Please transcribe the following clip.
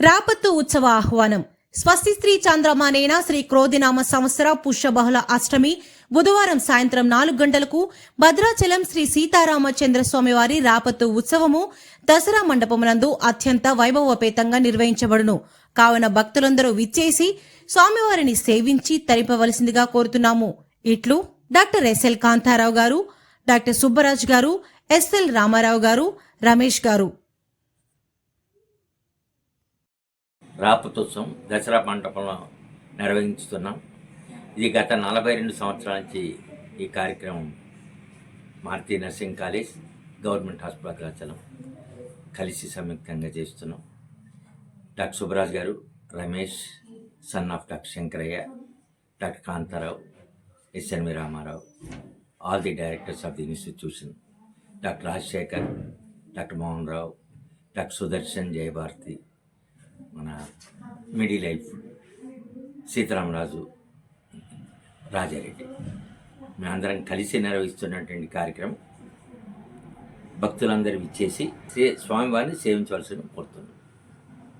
రాపత్తు ఉత్సవ ఆహ్వానం. స్వస్తి శ్రీ చంద్రమానేన శ్రీ క్రోధినామ సంవత్సర పుష్యబహుళ అష్టమి బుధవారం సాయంత్రం నాలుగు గంటలకు భద్రాచలం శ్రీ సీతారామచంద్ర స్వామివారి రాపత్తు ఉత్సవము దసరా మండపమునందు అత్యంత వైభవోపేతంగా నిర్వహించబడును. కావున భక్తులందరూ విచ్చేసి స్వామివారిని సేవించి తరింపవలసిందిగా కోరుతున్నాము. ఇట్లు డాక్టర్ ఎస్ఎల్ కాంతారావు గారు డాక్టర్ సుబ్బరాజ్ గారు ఎస్ఎల్ రామారావు గారు రమేష్ గారు. రాపతోత్సవం దసరా మంటపంలో నిర్వహించుతున్నాం. ఇది గత నలభై రెండు సంవత్సరాల నుంచి ఈ కార్యక్రమం Maruti nursing college government hospital Bhadrachalam కలిసి సంయుక్తంగా చేస్తున్నాం. డాక్టర్ సుబ్రాజ్ గారు Ramesh son of doctor Shankaraiah doctor Kantharao SNV Ramarao all the directors of the institution doctor Rajasekhar doctor Mohan Rao doctor Sudarshan Jayabharathi మన మిడి లైఫ్ సీతారామరాజు రాజారెడ్డి. మేమందరం కలిసి నిర్వహిస్తున్నటువంటి కార్యక్రమం భక్తులందరూ ఇచ్చేసి స్వామివారిని సేవించవలసిన కోరుతున్నాం.